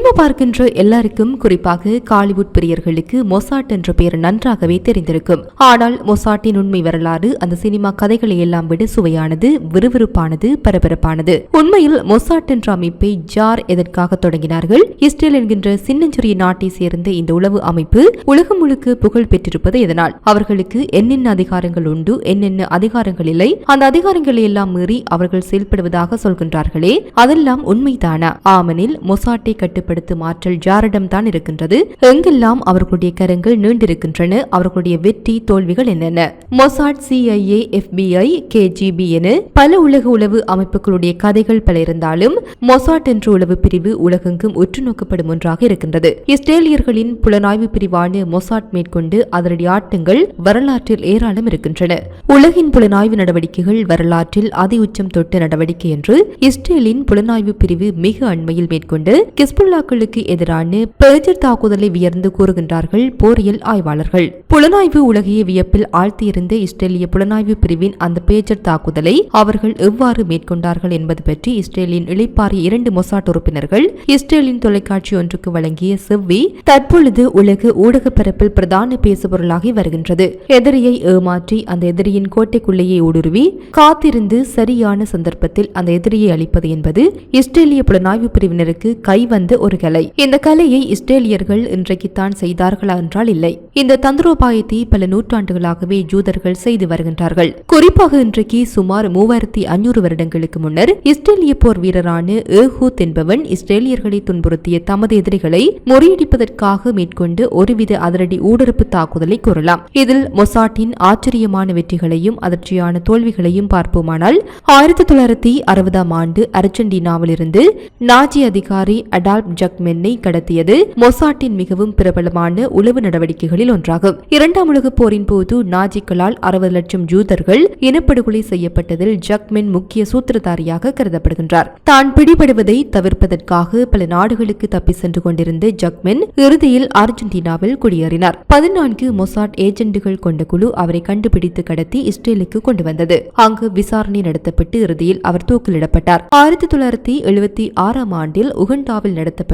Cinema பார்க்கின்ற எல்லாருக்கும் குறிப்பாக காலிவுட் பிரியர்களுக்கு மொசாட் என்ற பெயர் நன்றாகவே தெரிந்திருக்கும். ஆனால் மொசாட்டின் உண்மை வரலாறு அந்த சினிமா கதைகளை எல்லாம் விட சுவையானது விறுவிறுப்பானது பரபரப்பானது. உண்மையில் மொசாட் என்ற அமைப்பை ஜார் எதற்காக தொடங்கினார்கள்? இஸ்ரேல் என்கின்ற சின்னஞ்சிறிய நாட்டை சேர்ந்த இந்த உளவு அமைப்பு உலகம் முழுக்க புகழ் பெற்றிருப்பது இதனால் அவர்களுக்கு என்னென்ன அதிகாரங்கள் உண்டு என்னென்ன அதிகாரங்கள் இல்லை? அந்த அதிகாரங்களை எல்லாம் மீறி அவர்கள் செயல்படுவதாக சொல்கின்றார்களே அதெல்லாம் உண்மைதானா? ஆமனில் மொசாட்டை கட்டுப்படுத்தும் ஆற்றல் ஜாரிடம் தான் இருக்கின்றது. எங்கெல்லாம் அவர்களுடைய கரங்கள் நீண்டிருக்கின்றன அவர்களுடைய வெற்றி தோல்விகள் என்னென்ன? மொசாட் சிஐஏ எஃபிஐ கேஜிபி என பல உலக உளவு அமைப்புகளுடைய கதைகள் பல இருந்தாலும் மொசாட் என்ற உளவு பிரிவு உலகெங்கும் உற்று நோக்கப்படும் ஒன்றாக இருக்கின்றது. இஸ்ரேலியர்களின் புலனாய்வு பிரிவான மொசாட் மேற்கொண்டு அதனுடைய ஆட்டங்கள் வரலாற்றில் ஏராளம் இருக்கின்றன. உலகின் புலனாய்வு நடவடிக்கைகள் வரலாற்றில் அதி உச்சம் தொட்ட நடவடிக்கை என்று இஸ்ரேலின் புலனாய்வு பிரிவு மிக அண்மையில் மேற்கொண்டு கிஸ்புல்லா கிஸ்புல்லாக்களுக்கு எதிரான பேஜர் தாக்குதலை வியர்ந்து கூறுகின்றார்கள் போரியல் ஆய்வாளர்கள். புலனாய்வு உலகைய வியப்பில் ஆழ்த்தியிருந்த இஸ்ரேலிய புலனாய்வு பிரிவின் அந்த பேஜர் தாக்குதலை அவர்கள் எவ்வாறு மேற்கொண்டார்கள் என்பது பற்றி இஸ்ரேலின் இளைப்பாறிய இரண்டு மொசாட் உறுப்பினர்கள் இஸ்ரேலின் தொலைக்காட்சி ஒன்றுக்கு வழங்கிய செவ்வி தற்பொழுது உலக ஊடக பரப்பில் பிரதான பேசுபொருளாகி வருகின்றது. எதிரியை ஏமாற்றி அந்த எதிரியின் கோட்டைக்குள்ளேயே ஊடுருவி காத்திருந்து சரியான சந்தர்ப்பத்தில் அந்த எதிரியை அளிப்பது என்பது இஸ்ரேலிய புலனாய்வு பிரிவினருக்கு கைவந்த ஒரு கலை இந்த கலையை இஸ்ரேலியர்கள் இன்றைக்கு தான் செய்தார்களா என்றால் இல்லை. இந்த தந்திரோபாயத்தை பல நூற்றாண்டுகளாகவே ஜூதர்கள் செய்து வருகின்றார்கள். குறிப்பாக இன்றைக்கு சுமார் மூவாயிரத்தி ஐநூறு வருடங்களுக்கு முன்னர் இஸ்ரேலிய போர் வீரரான ஏஹூத் என்பவன் இஸ்ரேலியர்களை துன்புறுத்திய தமது எதிரிகளை முறியடிப்பதற்காக மேற்கொண்டு ஒருவித அதிரடி ஊடுருப்பு தாக்குதலை கூறலாம். இதில் மொசாட்டின் ஆச்சரியமான வெற்றிகளையும் அதிர்ச்சியான தோல்விகளையும் பார்ப்போமானால் ஆயிரத்தி தொள்ளாயிரத்தி அறுபதாம் ஆண்டு அர்ஜென்டினாவிலிருந்து நாஜி அதிகாரி அடால்ப் ஜக்மென்னை கடத்தியது மொசாட்டின் மிகவும் பிரபலமான உளவு நடவடிக்கைகளில் ஒன்றாகும். இரண்டாம் உலகப் போரின் போது நாஜிக்களால் அறுபது லட்சம் ஜூதர்கள் இனப்படுகொலை செய்யப்பட்டதில் ஜக்மென் முக்கிய சூத்திரதாரியாக கருதப்படுகின்றார். தான் பிடிபடுவதை தவிர்ப்பதற்காக பல நாடுகளுக்கு தப்பி சென்று கொண்டிருந்த ஜக்மென் இறுதியில் அர்ஜென்டினாவில் குடியேறினார். பதினான்கு மொசாட் ஏஜென்ட்டுகள் கொண்ட குழு அவரை கண்டுபிடித்து கடத்தி இஸ்ரேலுக்கு கொண்டு வந்தது. அங்கு விசாரணை நடத்தப்பட்டு இறுதியில் அவர் தூக்கிலிடப்பட்டார். ஆயிரத்தி தொள்ளாயிரத்தி எழுபத்தி ஆறாம் ஆண்டில் உகண்டாவில் நடத்தப்பட்ட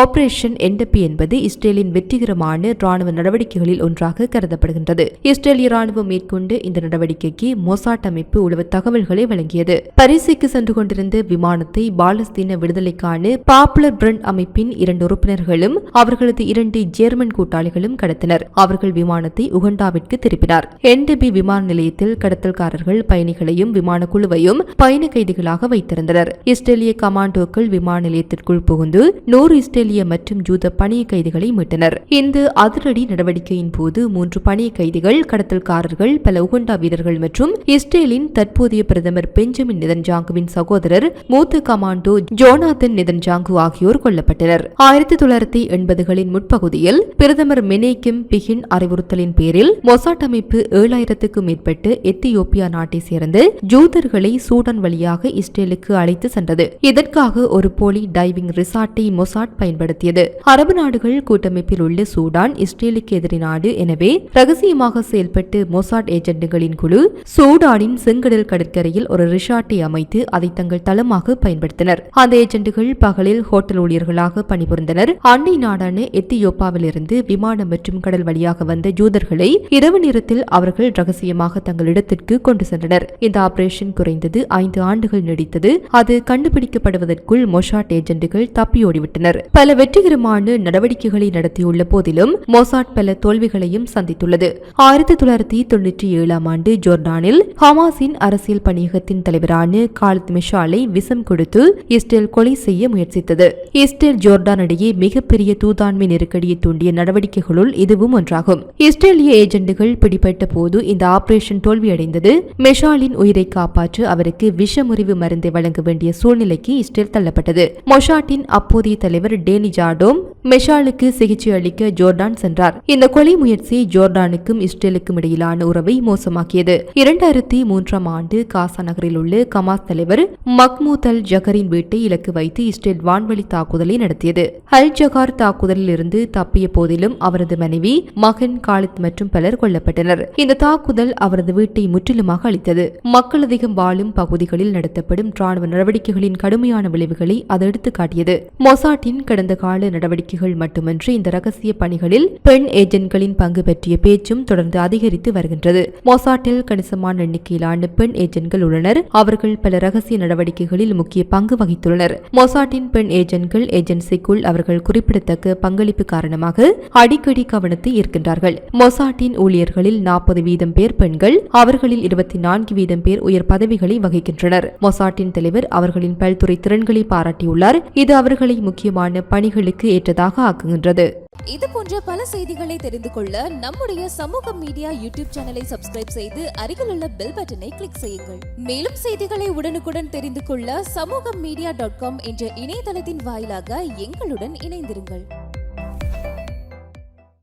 ஆபரேஷன் என்டபி என்பது இஸ்ரேலின் வெற்றிகரமான ராணுவ நடவடிக்கைகளில் ஒன்றாக கருதப்படுகின்றது. இஸ்ரேலிய ராணுவம் மேற்கொண்டு இந்த நடவடிக்கைக்கு மொசாட் அமைப்பு உளவு தகவல்களை வழங்கியது. பரிசுக்கு சென்று கொண்டிருந்த விமானத்தை பாலஸ்தீன விடுதலைக்கான பாப்புலர் பிரண்ட் அமைப்பின் இரண்டு உறுப்பினர்களும் அவர்களது இரண்டு ஜேர்மன் கூட்டாளிகளும் கடத்தினர். அவர்கள் விமானத்தை உகண்டாவிற்கு திருப்பினார். என்டபி விமான நிலையத்தில் கடத்தல்காரர்கள் பயணிகளையும் விமான குழுவையும் பயண கைதிகளாக வைத்திருந்தனர். இஸ்ரேலிய கமாண்டோக்கள் விமான நிலையத்திற்குள் புகுந்து நூறு இஸ்ரேலிய மற்றும் ஜூத பணிய கைதிகளை மீட்டனர். இந்த அதிரடி நடவடிக்கையின் போது மூன்று பணிய கைதிகள் கடத்தல்காரர்கள் பல உகண்டா வீரர்கள் மற்றும் இஸ்ரேலின் தற்போதைய பிரதமர் பெஞ்சமின் நிதன்ஜாங்குவின் சகோதரர் மூத்த கமாண்டோ ஜோனாதன் நிதன்ஜாங்கு ஆகியோர் கொல்லப்பட்டனர். ஆயிரத்தி தொள்ளாயிரத்தி எண்பதுகளின் முற்பகுதியில் பிரதமர் மெனேகிம் பிகின் அறிவுறுத்தலின் பேரில் மொசாட் அமைப்பு ஏழாயிரத்துக்கும் மேற்பட்டு எத்தியோப்பியா நாட்டை சேர்ந்து ஜூதர்களை சூடான் வழியாக இஸ்ரேலுக்கு அழைத்து சென்றது. இதற்காக ஒரு போலி டைவிங் ரிசார்ட்டை மொசாட் பயன்படுத்தியது. அரபு நாடுகள் கூட்டமைப்பில் உள்ள சூடான் இஸ்ரேலுக்கு எதிரி நாடு. எனவே ரகசியமாக செயல்பட்டு மொசாட் ஏஜென்ட்டுகளின் குழு சூடானின் செங்கடல் கடற்கரையில் ஒரு ரிஷாட்டை அமைத்து அதை தங்கள் தளமாக பயன்படுத்தினர். அந்த ஏஜென்ட்டுகள் பகலில் ஹோட்டல் ஊழியர்களாக பணிபுரிந்தனர். அண்டை நாடான எத்தியோப்பாவிலிருந்து விமானம் மற்றும் கடல் வழியாக வந்த ஜூதர்களை இரவு நேரத்தில் அவர்கள் ரகசியமாக தங்கள் இடத்திற்கு கொண்டு சென்றனர். இந்த ஆபரேஷன் குறைந்தது ஐந்து ஆண்டுகள் நீடித்தது. அது கண்டுபிடிக்கப்படுவதற்குள் மொஷாட் ஏஜென்ட்டுகள் தப்பியோடி தப்பியோடிவிட்டனர் பல வெற்றிகரமான நடவடிக்கைகளை நடத்தியுள்ள போதிலும் மொசாட் பல தோல்விகளையும் சந்தித்துள்ளது. ஆயிரத்தி தொள்ளாயிரத்தி தொன்னூற்றி ஏழாம் ஆண்டு ஜோர்டானில் ஹமாஸின் அரசியல் பணியகத்தின் தலைவரான காலித் மிஷாலை விஷம் கொடுத்து இஸ்ரேல் கொலை செய்ய முயற்சித்தது. இஸ்ரேல் ஜோர்டான் இடையே மிகப்பெரிய தூதாண்மை நெருக்கடியை தூண்டிய நடவடிக்கைகளுள் இதுவும் ஒன்றாகும். இஸ்ரேலிய ஏஜென்ட்டுகள் பிடிபட்ட போது இந்த ஆபரேஷன் தோல்வியடைந்தது. மெஷாலின் உயிரை காப்பாற்ற அவருக்கு விஷமுறிவு மருந்தை வழங்க வேண்டிய சூழ்நிலைக்கு இஸ்ரேல் தள்ளப்பட்டது. மொஷாட்டின் அப்போது அப்போதைய தலைவர் டேனி ஜாடோம் மெஷாலுக்கு சிகிச்சை அளிக்க ஜோர்டான் சென்றார். இந்த கொலை முயற்சி ஜோர்டானுக்கும் இஸ்ரேலுக்கும் இடையிலான உறவை மோசமாக்கியது. இரண்டாயிரத்தி மூன்றாம் ஆண்டு காசா நகரில் உள்ள கமாஸ் தலைவர் மக்மூத் அல் ஜகரின் வீட்டை இலக்கு வைத்து இஸ்ரேல் வான்வழி தாக்குதலை நடத்தியது. அல் ஜகார் தாக்குதலில் இருந்து தப்பிய போதிலும் அவரது மனைவி மகன் காலித் மற்றும் பலர் கொல்லப்பட்டனர். இந்த தாக்குதல் அவரது வீட்டை முற்றிலுமாக அளித்தது மக்கள் அதிகம் வாழும் பகுதிகளில் நடத்தப்படும் ராணுவ நடவடிக்கைகளின் கடுமையான விளைவுகளை அது எடுத்துக்காட்டியது. மொசாட்டின் கடந்த கால நடவடிக்கைகள் மட்டுமன்றி இந்த ரகசிய பணிகளில் பெண் ஏஜென்ட்களின் பங்கு பற்றிய பேச்சும் தொடர்ந்து அதிகரித்து வருகின்றது. மொசாட்டில் கணிசமான எண்ணிக்கையிலான பெண் ஏஜென்ட்கள் உள்ளனர். அவர்கள் பல ரகசிய நடவடிக்கைகளில் முக்கிய பங்கு வகித்துள்ளனர். மொசாட்டின் பெண் ஏஜென்ட்கள் ஏஜென்சிக்குள் அவர்கள் குறிப்பிடத்தக்க பங்களிப்பு காரணமாக அடிக்கடி கவனத்தை ஈர்க்கின்றார்கள் மொசாட்டின் ஊழியர்களில் நாற்பது வீதம் பேர் பெண்கள் அவர்களில் இருபத்தி நான்கு வீதம் பேர் உயர் பதவிகளை வகிக்கின்றனர். மொசாட்டின் தலைவர் அவர்களின் பல்துறை திறன்களை பாராட்டியுள்ளார். இது அவர்களை முக்கியமான பணிகளுக்கு ஏற்றதாக ஆக்குகின்றது. இது போன்ற பல செய்திகளை தெரிந்து கொள்ள நம்முடைய சமூக மீடியா யூடியூப் சேனலை சப்ஸ்கிரைப் செய்து அருகில் உள்ள பெல் பட்டனை கிளிக் செய்யுங்கள். மேலும் செய்திகளை உடனுக்குடன் தெரிந்து கொள்ள சமூக மீடியா டாட் காம் என்ற இணையதளத்தின் வாயிலாக எங்களுடன் இணைந்திருங்கள்.